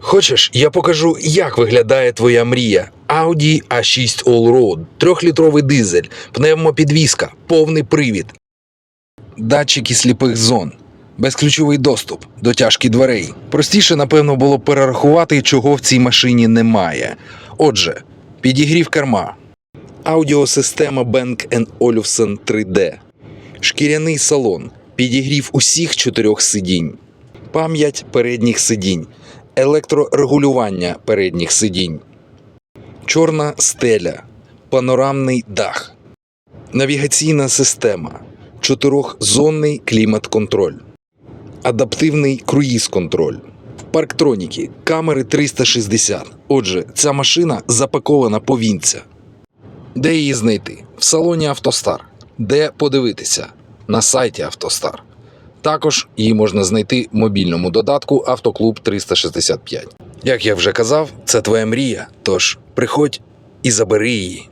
Хочеш, я покажу, як виглядає твоя мрія. Audi A6 Allroad, трьохлітровий дизель, пневмопідвізка, повний привід, датчики сліпих зон, безключовий доступ, дотяжки дверей. Простіше, напевно, було перерахувати, чого в цій машині немає. Отже, підігрів керма, аудіосистема Bang Olufsen 3D, шкіряний салон, підігрів усіх чотирьох сидінь, пам'ять передніх сидінь, електрорегулювання передніх сидінь, чорна стеля, панорамний дах, навігаційна система, чотирьохзонний клімат-контроль, адаптивний круїз-контроль, парктроніки, камери 360. Отже, ця машина запакована повінця. Де її знайти? В салоні Автостар. Де подивитися? На сайті Автостар. Також її можна знайти в мобільному додатку Автоклуб 365. Як я вже казав, це твоя мрія. Тож приходь і забери її.